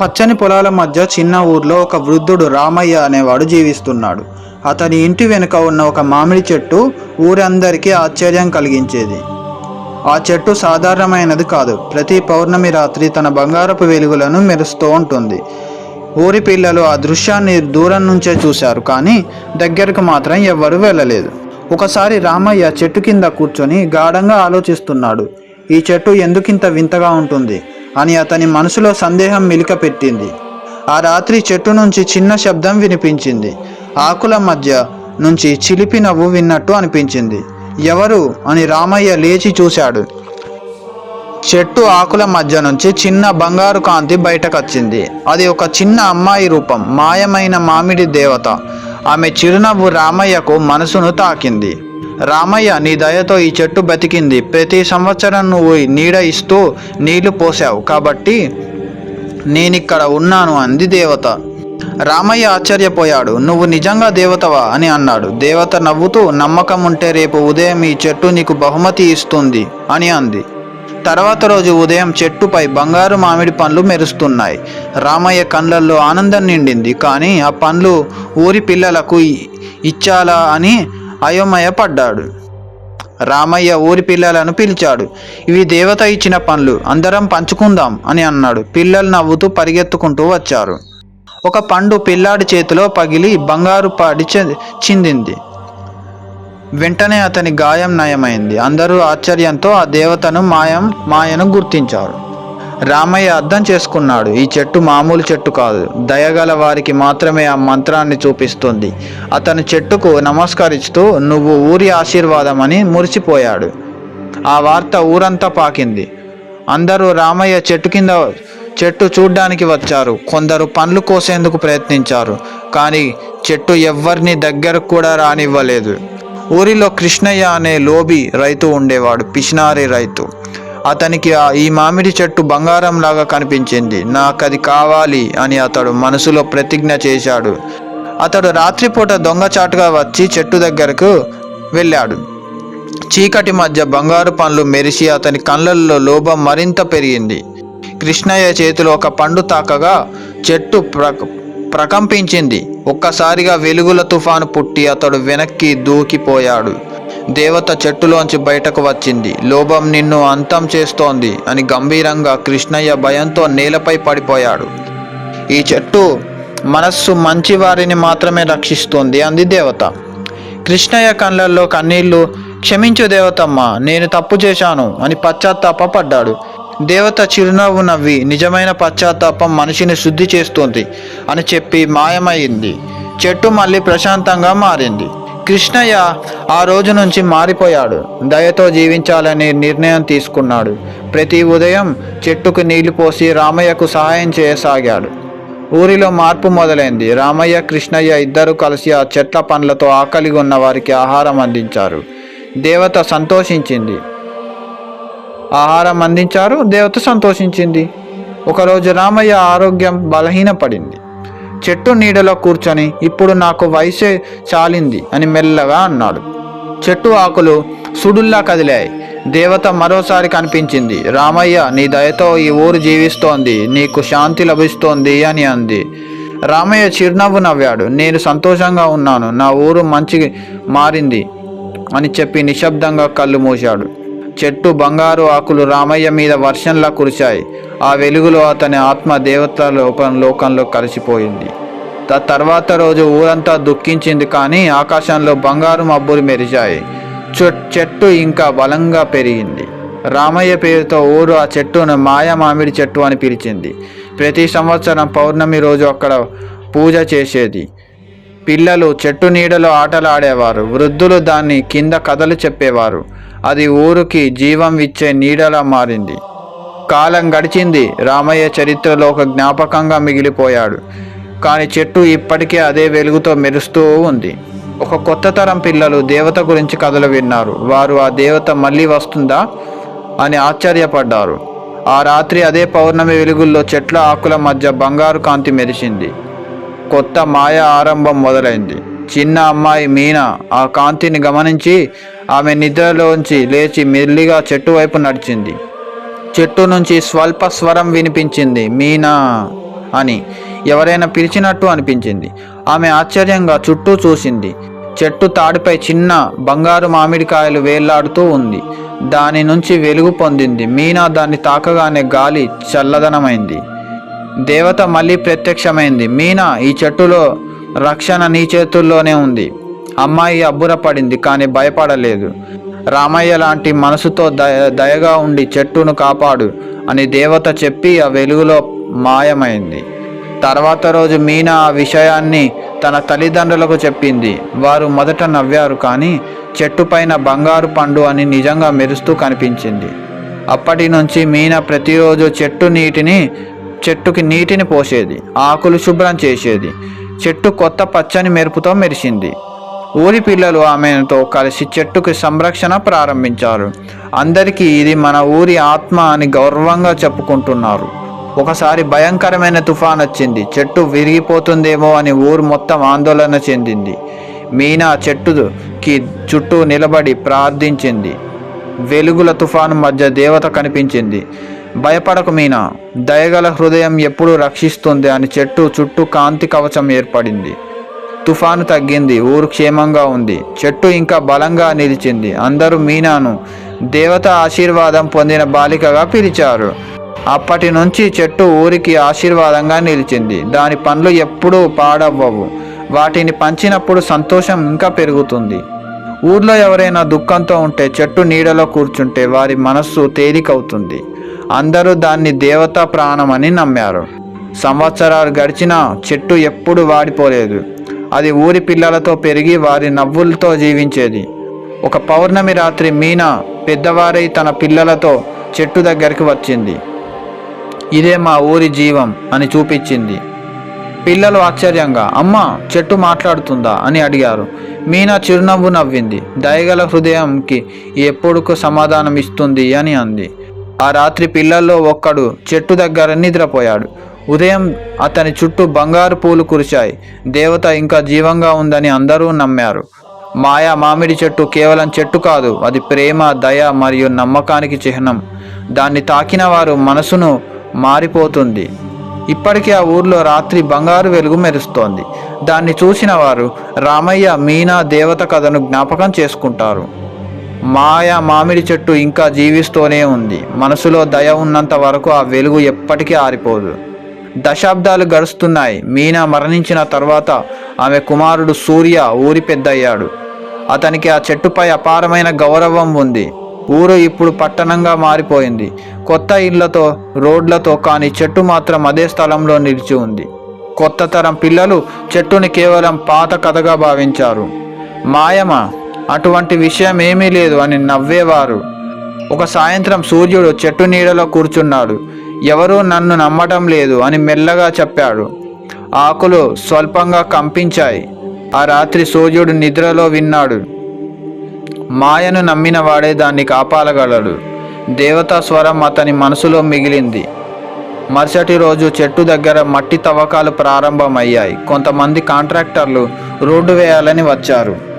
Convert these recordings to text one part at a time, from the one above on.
పచ్చని పొలాల మధ్య చిన్న ఊర్లో ఒక వృద్ధుడు రామయ్య అనేవాడు జీవిస్తున్నాడు. అతని ఇంటి వెనుక ఉన్న ఒక మామిడి చెట్టు ఊరందరికీ ఆశ్చర్యం కలిగించేది. ఆ చెట్టు సాధారణమైనది కాదు. ప్రతి పౌర్ణమి రాత్రి తన బంగారపు వెలుగులను మెరుస్తూ ఉంటుంది. ఊరి పిల్లలు ఆ దృశ్యాన్ని దూరం నుంచే చూశారు కానీ దగ్గరకు మాత్రం ఎవ్వరూ వెళ్ళలేదు. ఒకసారి రామయ్య చెట్టు కింద కూర్చొని గాఢంగా ఆలోచిస్తున్నాడు. ఈ చెట్టు ఎందుకింత వింతగా ఉంటుంది? అని అతని మనసులో సందేహం మిలిక పెట్టింది ఆ రాత్రి చెట్టు నుంచి చిన్న శబ్దం వినిపించింది. ఆకుల మధ్య నుంచి చిలిపి నవ్వు విన్నట్టు అనిపించింది. ఎవరు అని రామయ్య లేచి చూశాడు. చెట్టు ఆకుల మధ్య నుంచి చిన్న బంగారు కాంతి బయటకొచ్చింది. అది ఒక చిన్న అమ్మాయి రూపం మాయమైన మామిడి దేవత. ఆమె చిరునవ్వు రామయ్యకు మనసును తాకింది. రామయ్య నీ దయతో ఈ చెట్టు బతికింది. ప్రతి సంవత్సరం నువ్వు నీడ ఇస్తూ నీళ్ళు పోసావు. కాబట్టి నేనిక్కడ ఉన్నాను అంది దేవత. రామయ్య ఆశ్చర్యపోయాడు. నువ్వు నిజంగా దేవతవా? అని అన్నాడు. దేవత నవ్వుతూ నమ్మకం ఉంటే రేపు ఉదయం ఈ చెట్టు నీకు బహుమతి ఇస్తుంది అని అంది. తర్వాత రోజు ఉదయం చెట్టుపై బంగారు మామిడి పండ్లు మెరుస్తున్నాయి. రామయ్య కళ్ళల్లో ఆనందం నిండింది. కానీ ఆ పండ్లు ఊరి పిల్లలకు ఇచ్చాలా అని అయోమయపడ్డాడు రామయ్య ఊరి పిల్లలను పిలిచాడు. ఇవి దేవత ఇచ్చిన పనులు అందరం పంచుకుందాం అని అన్నాడు. పిల్లలు నవ్వుతూ పరిగెత్తుకుంటూ వచ్చారు. ఒక పండు పిల్లాడి చేతిలో పగిలి బంగారు పాడి చె- చిందింది. వెంటనే అతని గాయం నయమైంది. అందరూ ఆశ్చర్యంతో ఆ దేవతను మాయం మాయను గుర్తించారు. రామయ్య అర్థం చేసుకున్నాడు ఈ చెట్టు మామూలు చెట్టు కాదు దయగల వారికి మాత్రమే ఆ మంత్రాన్ని చూపిస్తుంది. అతను చెట్టుకు నమస్కరిస్తూ నువ్వు ఊరి ఆశీర్వాదం అని మురిసిపోయాడు. ఆ వార్త ఊరంతా పాకింది. అందరూ రామయ్య చెట్టు కింద చెట్టు చూడ్డానికి వచ్చారు. కొందరు పండ్లు కోసేందుకు ప్రయత్నించారు కానీ చెట్టు ఎవ్వరిని దగ్గరకు కూడా రానివ్వలేదు. ఊరిలో కృష్ణయ్య అనే లోబి రైతు ఉండేవాడు పిషినారి రైతు. అతనికి ఈ మామిడి చెట్టు బంగారం లాగా కనిపించింది. నాకది కావాలి అని అతడు మనసులో ప్రతిజ్ఞ చేశాడు. అతడు రాత్రిపూట దొంగచాటుగా వచ్చి చెట్టు దగ్గరకు వెళ్ళాడు. చీకటి మధ్య బంగారు పండ్లు మెరిసి అతని కళ్ళల్లో లోభం మరింత పెరిగింది. కృష్ణయ్య చేతిలో ఒక పండు తాకగా చెట్టు ప్ర ప్రకంపించింది. ఒక్కసారిగా వెలుగుల తుఫాను పుట్టి అతడు వెనక్కి దూకిపోయాడు. దేవత చెట్టులోంచి బయటకు వచ్చింది. లోభం నిన్ను అంతం చేస్తోంది అని గంభీరంగా కృష్ణయ్య భయంతో నేలపై పడిపోయాడు. ఈ చెట్టు మనస్సు మంచి వారిని మాత్రమే రక్షిస్తుంది అంది దేవత. కృష్ణయ్య కళ్ళల్లో కన్నీళ్ళు క్షమించు దేవతమ్మ నేను తప్పు చేశాను అని పశ్చాత్తాపడ్డాడు దేవత చిరునవ్వు నవ్వి నిజమైన పశ్చాత్తాపం మనిషిని శుద్ధి చేస్తుంది అని చెప్పి మాయమైంది. చెట్టు మళ్ళీ ప్రశాంతంగా మారింది. కృష్ణయ్య ఆ రోజు నుంచి మారిపోయాడు. దయతో జీవించాలని నిర్ణయం తీసుకున్నాడు. ప్రతి ఉదయం చెట్టుకు నీళ్ళు పోసి రామయ్యకు సహాయం చేయసాగాడు. ఊరిలో మార్పు మొదలైంది. రామయ్య కృష్ణయ్య ఇద్దరు కలిసి ఆ చెట్ల పండ్లతో ఆకలిగా ఉన్న వారికి ఆహారం అందించారు. దేవత సంతోషించింది. ఆహారం అందించారు. దేవత సంతోషించింది. ఒకరోజు రామయ్య ఆరోగ్యం బలహీనపడింది. చెట్టు నీడలో కూర్చొని ఇప్పుడు నాకు వయసే చాలింది అని మెల్లగా అన్నాడు. చెట్టు ఆకులు సుడుల్లా కదిలాయి. దేవత మరోసారి కనిపించింది. రామయ్య నీ దయతో ఈ ఊరు జీవిస్తోంది. నీకు శాంతి లభిస్తోంది అని అంది. రామయ్య చిరునవ్వు నవ్వాడు. నేను సంతోషంగా ఉన్నాను. నా ఊరు మంచి మారింది అని చెప్పి నిశ్శబ్దంగా కళ్ళు మూశాడు. చెట్టు బంగారు ఆకులు రామయ్య మీద వర్షంలా కురిశాయి. ఆ వెలుగులో అతని ఆత్మ దేవతల లోకం లోకంలో కలిసిపోయింది. త- తర్వాత రోజు ఊరంతా దుఃఖించింది కానీ ఆకాశంలో బంగారు మబ్బులు మెరిశాయి. చె- చెట్టు ఇంకా బలంగా పెరిగింది. రామయ్య పేరుతో ఊరు ఆ చెట్టును మాయ మామిడి చెట్టు అని పిలిచింది. ప్రతి సంవత్సరం పౌర్ణమి రోజు అక్కడ పూజ చేసేది. పిల్లలు చెట్టు నీడలో ఆటలాడేవారు. వృద్ధులు దాన్ని కింద కథలు చెప్పేవారు. అది ఊరికి జీవం ఇచ్చే నీడలా మారింది. కాలం గడిచింది రామయ్య చరిత్రలో ఒక జ్ఞాపకంగా మిగిలిపోయాడు. కానీ చెట్టు ఇప్పటికే అదే వెలుగుతో మెరుస్తూ ఉంది. ఒక కొత్త తరం పిల్లలు దేవత గురించి కథలు విన్నారు. వారు ఆ దేవత మళ్ళీ వస్తుందా అని ఆశ్చర్యపడ్డారు. ఆ రాత్రి అదే పౌర్ణమి వెలుగుల్లో చెట్ల ఆకుల మధ్య బంగారు కాంతి మెరిసింది. కొత్త మాయ ఆరంభం మొదలైంది. చిన్న అమ్మాయి మీనా. ఆ కాంతిని గమనించి ఆమె నిద్రలోంచి లేచి మెల్లిగా చెట్టు వైపు నడిచింది. చెట్టు నుంచి స్వల్ప స్వరం వినిపించింది మీనా అని. ఎవరైనా పిలిచినట్టు అనిపించింది. ఆమె ఆశ్చర్యంగా చుట్టూ చూసింది. చెట్టు తాడిపై చిన్న బంగారు మామిడికాయలు వేలాడుతూ ఉంది. దాని నుంచి వెలుగు పొందింది. మీనా దాన్ని తాకగానే గాలి చల్లదనమైంది. దేవత మళ్ళీ ప్రత్యక్షమైంది. మీనా ఈ చెట్టులో రక్షణ నీ చేతుల్లోనే ఉంది. అమ్మాయి అబ్బురపడింది కానీ భయపడలేదు. రామయ్య లాంటి మనసుతో దయ దయగా ఉండి చెట్టును కాపాడు అని దేవత చెప్పి ఆ వెలుగులో మాయమైంది. తర్వాత రోజు మీనా ఆ విషయాన్ని తన తల్లిదండ్రులకు చెప్పింది. వారు మొదట నవ్వారు కానీ చెట్టు పైన బంగారు పండు అని నిజంగా మెరుస్తూ కనిపించింది. అప్పటి నుంచి మీనా ప్రతిరోజు చెట్టు నీటిని చెట్టుకి నీటిని పోసేది ఆకులు శుభ్రం చేసేది. చెట్టు కొత్త పచ్చని మెరుపుతో మెరిసింది. ఊరి పిల్లలు ఆమెతో కలిసి చెట్టుకి సంరక్షణ ప్రారంభించారు. అందరికీ ఇది మన ఊరి ఆత్మ అని గౌరవంగా చెప్పుకుంటున్నారు. ఒకసారి భయంకరమైన తుఫాన్ వచ్చింది. చెట్టు విరిగిపోతుందేమో అని ఊరు మొత్తం ఆందోళన చెందింది. మీనా చెట్టుకి చుట్టూ నిలబడి ప్రార్థించింది. వెలుగుల తుఫాను మధ్య దేవత కనిపించింది. భయపడకు మీనా. దయగల హృదయం ఎప్పుడు రక్షిస్తుంది అని చెట్టు చుట్టూ కాంతి కవచం ఏర్పడింది. తుఫాను తగ్గింది ఊరు క్షేమంగా ఉంది. చెట్టు ఇంకా బలంగా నిలిచింది. అందరూ మీనాను దేవత ఆశీర్వాదం పొందిన బాలికగా పిలిచారు. అప్పటి నుంచి చెట్టు ఊరికి ఆశీర్వాదంగా నిలిచింది. దాని పండ్లు ఎప్పుడూ పాడవ్వవు. వాటిని పంచినప్పుడు సంతోషం ఇంకా పెరుగుతుంది. ఊర్లో ఎవరైనా దుఃఖంతో ఉంటే చెట్టు నీడలో కూర్చుంటే వారి మనస్సు తేలికవుతుంది. అందరూ దాన్ని దేవతా ప్రాణం అని నమ్మారు. సంవత్సరాలు గడిచినా చెట్టు ఎప్పుడు వాడిపోలేదు. అది ఊరి పిల్లలతో పెరిగి వారి నవ్వులతో జీవించేది. ఒక పౌర్ణమి రాత్రి మీనా పెద్దవారై తన పిల్లలతో చెట్టు దగ్గరికి వచ్చింది. ఇదే మా ఊరి జీవం అని చూపించింది. పిల్లలు ఆశ్చర్యంగా అమ్మ చెట్టు మాట్లాడుతుందా? అని అడిగారు. మీనా చిరునవ్వు నవ్వింది. దయగల హృదయంకి ఎప్పుడుకు సమాధానం ఇస్తుంది అని అంది. ఆ రాత్రి పిల్లల్లో ఒక్కడు చెట్టు దగ్గర నిద్రపోయాడు. ఉదయం అతని చుట్టూ బంగారు పూలు కురిశాయి. దేవత ఇంకా జీవంగా ఉందని అందరూ నమ్మారు. మాయా మామిడి చెట్టు కేవలం చెట్టు కాదు అది ప్రేమ దయ మరియు నమ్మకానికి చిహ్నం. దాన్ని తాకిన వారు మనసును మారిపోతుంది. ఇప్పటికీ ఆ ఊర్లో రాత్రి బంగారు వెలుగు మెరుస్తోంది. దాన్ని చూసిన వారు రామయ్య మీనా దేవత కథను జ్ఞాపకం చేసుకుంటారు. మాయ మామిడి చెట్టు ఇంకా జీవిస్తూనే ఉంది. మనసులో దయ ఉన్నంత వరకు ఆ వెలుగు ఎప్పటికీ ఆరిపోదు. దశాబ్దాలు గడుస్తున్నాయి. మీనా మరణించిన తర్వాత ఆమె కుమారుడు సూర్య ఊరి పెద్దయ్యాడు. అతనికి ఆ చెట్టుపై అపారమైన గౌరవం ఉంది. ఊరు ఇప్పుడు పట్టణంగా మారిపోయింది. కొత్త ఇళ్ళతో రోడ్లతో కానీ చెట్టు మాత్రం అదే స్థలంలో నిలిచి ఉంది. కొత్త తరం పిల్లలు చెట్టుని కేవలం పాత కథగా భావించారు. మాయమ? అటువంటి విషయం ఏమీ లేదు అని నవ్వేవారు. ఒక సాయంత్రం సూర్యుడు చెట్టు నీడలో కూర్చున్నాడు. ఎవరూ నన్ను నమ్మటం లేదు అని మెల్లగా చెప్పాడు. ఆకులు స్వల్పంగా కంపించాయి. ఆ రాత్రి సూర్యుడు నిద్రలో విన్నాడు. మాయను నమ్మిన వాడే దాన్ని కాపాడగలడు. దేవతా స్వరం అతని మనసులో మిగిలింది. మరుసటి రోజు చెట్టు దగ్గర మట్టి తవ్వకాలు ప్రారంభమయ్యాయి. కొంతమంది కాంట్రాక్టర్లు రోడ్డు వేయాలని వచ్చారు.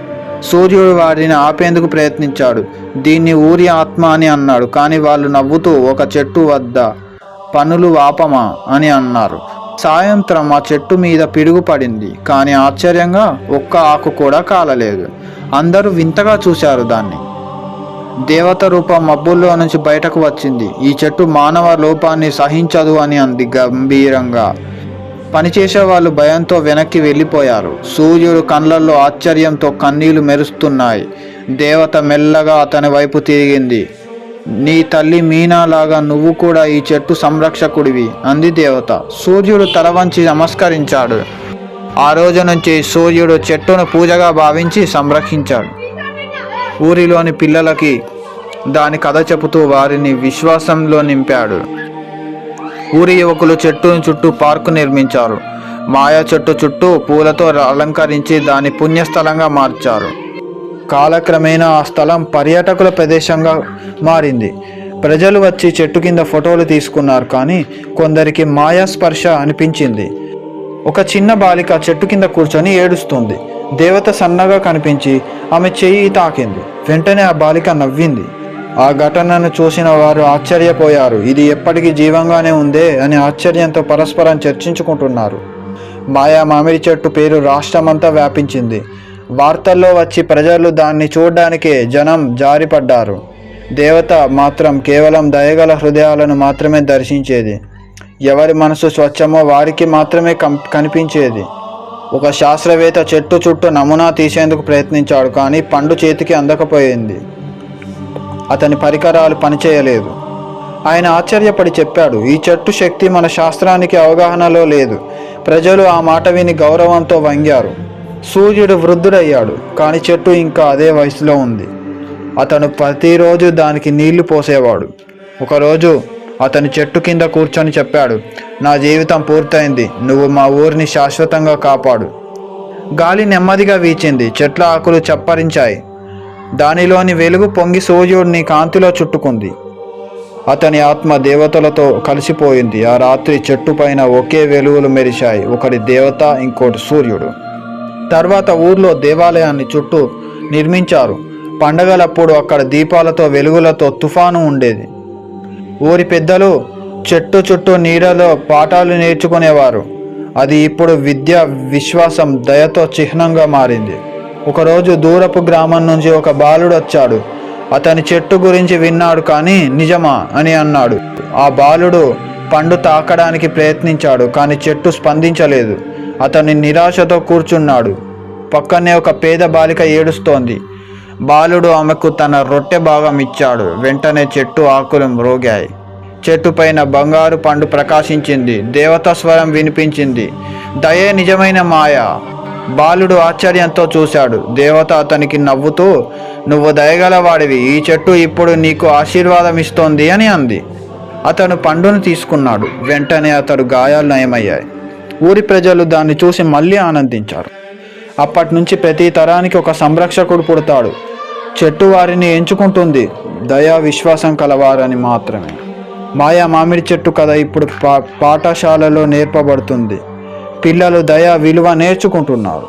సూర్యుడు వారిని ఆపేందుకు ప్రయత్నించాడు. దీన్ని ఊరి ఆత్మ అని అన్నాడు కానీ వాళ్ళు నవ్వుతూ ఒక చెట్టు వద్ద పనులు వాపమా అని అన్నారు. సాయంత్రం ఆ చెట్టు మీద పిడుగు పడింది కానీ ఆశ్చర్యంగా ఒక్క ఆకు కూడా కాలలేదు. అందరూ వింతగా చూశారు దాన్ని. దేవత రూపం మబ్బుల్లో నుంచి బయటకు వచ్చింది. ఈ చెట్టు మానవ లోపాన్ని సహించదు అని అంది గంభీరంగా. పనిచేసే వాళ్ళు భయంతో వెనక్కి వెళ్ళిపోయారు. సూర్యుడు కళ్ళల్లో ఆశ్చర్యంతో కన్నీళ్ళు మెరుస్తున్నాయి. దేవత మెల్లగా అతని వైపు తిరిగింది. నీ తల్లి మీనాలాగా నువ్వు కూడా ఈ చెట్టు సంరక్షకుడివి అంది దేవత. సూర్యుడు తల వంచి నమస్కరించాడు. ఆ రోజు నుంచి సూర్యుడు చెట్టును పూజగా భావించి సంరక్షించాడు. ఊరిలోని పిల్లలకి దాని కథ చెబుతూ వారిని విశ్వాసంలో నింపాడు. ఊరి యువకులు చెట్టును చుట్టూ పార్కు నిర్మించారు. మాయా చెట్టు చుట్టూ పూలతో అలంకరించి దాని పుణ్యస్థలంగా మార్చారు. కాలక్రమేణా ఆ స్థలం పర్యాటకుల ప్రదేశంగా మారింది. ప్రజలు వచ్చి చెట్టు కింద ఫోటోలు తీసుకున్నారు కానీ కొందరికి మాయా స్పర్శ అనిపించింది. ఒక చిన్న బాలిక చెట్టు కింద కూర్చొని ఏడుస్తుంది. దేవత సన్నగా కనిపించి ఆమె చెయ్యి తాకింది. వెంటనే ఆ బాలిక నవ్వింది. ఆ ఘటనను చూసిన వారు ఆశ్చర్యపోయారు. ఇది ఎప్పటికీ జీవంగానే ఉందే అని ఆశ్చర్యంతో పరస్పరం చర్చించుకుంటున్నారు. మాయా మామిడి చెట్టు పేరు రాష్ట్రమంతా వ్యాపించింది. వార్తల్లో వచ్చి ప్రజలు దాన్ని చూడడానికే జనం జారిపడ్డారు. దేవత మాత్రం కేవలం దయగల హృదయాలను మాత్రమే దర్శించేది. ఎవరి మనసు స్వచ్ఛమో వారికి మాత్రమే కం కనిపించేది. ఒక శాస్త్రవేత్త చెట్టు చుట్టూ నమూనా తీసేందుకు ప్రయత్నించాడు కానీ పండు చేతికి అందకపోయింది. అతని పరికరాలు పనిచేయలేదు. ఆయన ఆశ్చర్యపడి చెప్పాడు ఈ చెట్టు శక్తి మన శాస్త్రానికి అవగాహనలో లేదు. ప్రజలు ఆ మాట విని గౌరవంతో వంగారు. సూర్యుడు వృద్ధుడయ్యాడు కానీ చెట్టు ఇంకా అదే వయసులో ఉంది. అతను ప్రతిరోజు దానికి నీళ్ళు పోసేవాడు. ఒకరోజు అతని చెట్టు కింద కూర్చొని చెప్పాడు నా జీవితం పూర్తయింది నువ్వు మా ఊరిని శాశ్వతంగా కాపాడు. గాలి నెమ్మదిగా వీచింది చెట్ల ఆకులు చప్పరించాయి. దానిలోని వెలుగు పొంగి సూర్యుడిని కాంతిలో చుట్టుకుంది. అతని ఆత్మ దేవతలతో కలిసిపోయింది. ఆ రాత్రి చెట్టు పైన ఒకే వెలుగులు మెరిశాయి. ఒకటి దేవత ఇంకోటి సూర్యుడు. తర్వాత ఊర్లో దేవాలయాన్ని చుట్టూ నిర్మించారు. పండగలప్పుడు అక్కడ దీపాలతో వెలుగులతో తుఫాను ఉండేది. ఊరి పెద్దలు చెట్టు చుట్టూ నీడలో పాఠాలు నేర్చుకునేవారు. అది ఇప్పుడు విద్య విశ్వాసం దయతో చిహ్నంగా మారింది. ఒకరోజు దూరపు గ్రామం నుంచి ఒక బాలుడు వచ్చాడు. అతని చెట్టు గురించి విన్నాడు కానీ నిజమా అని అన్నాడు. ఆ బాలుడు పండు తాకడానికి ప్రయత్నించాడు కానీ చెట్టు స్పందించలేదు. అతని నిరాశతో కూర్చున్నాడు. పక్కనే ఒక పేద బాలిక ఏడుస్తోంది. బాలుడు ఆమెకు తన రొట్టె భాగం ఇచ్చాడు. వెంటనే చెట్టు ఆకులు మ్రోగాయి. చెట్టు పైన బంగారు పండు ప్రకాశించింది. దేవతా స్వరం వినిపించింది. దయే నిజమైన మాయ. బాలుడు ఆశ్చర్యంతో చూశాడు. దేవత అతనికి నవ్వుతూ నువ్వు దయగలవాడివి. ఈ చెట్టు ఇప్పుడు నీకు ఆశీర్వాదం ఇస్తోంది అని అంది. అతను పండును తీసుకున్నాడు. వెంటనే అతడు గాయాలు నయమయ్యాయి. ఊరి ప్రజలు దాన్ని చూసి మళ్ళీ ఆనందించారు. అప్పటి నుంచి ప్రతి తరానికి ఒక సంరక్షకుడు పుడతాడు. చెట్టు వారిని ఎంచుకుంటుంది. దయా విశ్వాసం కలవారని మాత్రమే. మాయా మామిడి చెట్టు కథ ఇప్పుడు పా పాఠశాలలో నేర్పబడుతుంది. పిల్లలు దయా విలువ నేర్చుకుంటున్నారు.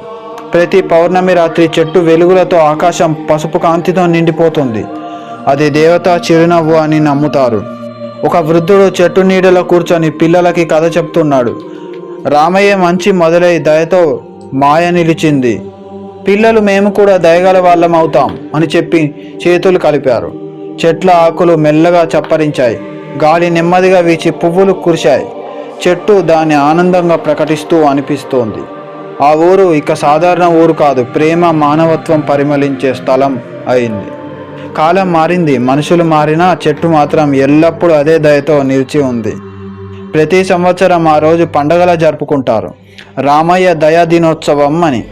ప్రతి పౌర్ణమి రాత్రి చెట్టు వెలుగులతో ఆకాశం పసుపు కాంతితో నిండిపోతుంది. అది దేవతా చిరునవ్వు అని నమ్ముతారు. ఒక వృద్ధుడు చెట్టు నీడలో కూర్చొని పిల్లలకి కథ చెప్తున్నాడు. రామయ్య మంచి మొదలై దయతో మాయ నిలిచింది. పిల్లలు మేము కూడా దయగల వాళ్ళం అవుతాం అని చెప్పి చేతులు కలిపారు. చెట్ల ఆకులు మెల్లగా చప్పరించాయి. గాలి నెమ్మదిగా వీచి పువ్వులు కురిశాయి. చెట్టు దాన్ని ఆనందంగా ప్రకటిస్తూ అనిపిస్తోంది. ఆ ఊరు ఇక సాధారణ ఊరు కాదు ప్రేమ మానవత్వం పరిమళించే స్థలం అయింది. కాలం మారింది మనుషులు మారినా చెట్టు మాత్రం ఎల్లప్పుడూ అదే దయతో నిలిచి ఉంది. ప్రతి సంవత్సరం ఆ రోజు పండగలా జరుపుకుంటారు. రామయ్య దయా దినోత్సవం అని.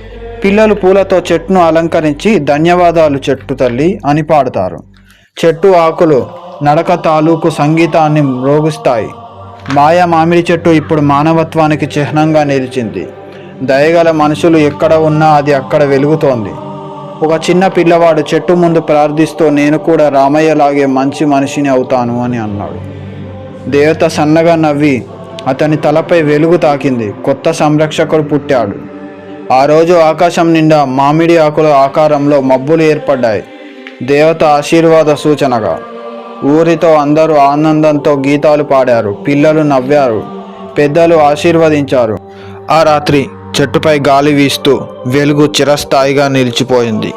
పిల్లలు పూలతో చెట్టును అలంకరించి ధన్యవాదాలు చెట్టు తల్లి అని పాడుతారు. చెట్టు ఆకులు నడక తాలూకు సంగీతాన్ని మ్రోగుస్తాయి. మాయా మామిడి చెట్టు ఇప్పుడు మానవత్వానికి చిహ్నంగా నిలిచింది. దయగల మనుషులు ఎక్కడ ఉన్నా అది అక్కడ వెలుగుతోంది. ఒక చిన్న పిల్లవాడు చెట్టు ముందు ప్రార్థిస్తూ నేను కూడా రామయ్యలాగే మంచి మనిషిని అవుతాను అని అన్నాడు. దేవత సన్నగా నవ్వి అతని తలపై వెలుగు తాకింది. కొత్త సంరక్షకుడు పుట్టాడు. ఆ రోజు ఆకాశం నిండా మామిడి ఆకుల ఆకారంలో మబ్బులు ఏర్పడ్డాయి. దేవత ఆశీర్వాద సూచనగా ఊరితో అందరూ ఆనందంతో గీతాలు పాడారు పిల్లలు నవ్వారు పెద్దలు ఆశీర్వదించారు. ఆ రాత్రి చెట్టుపై గాలి వీస్తూ వెలుగు చిరస్థాయిగా నిలిచిపోయింది.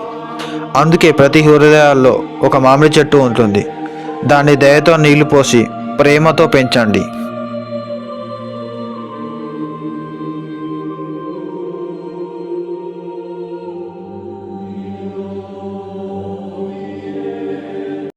అందుకే ప్రతి హృదయాల్లో ఒక మామిడి చెట్టు ఉంటుంది. దాన్ని దయతో నీళ్ళు పోసి ప్రేమతో పెంచండి.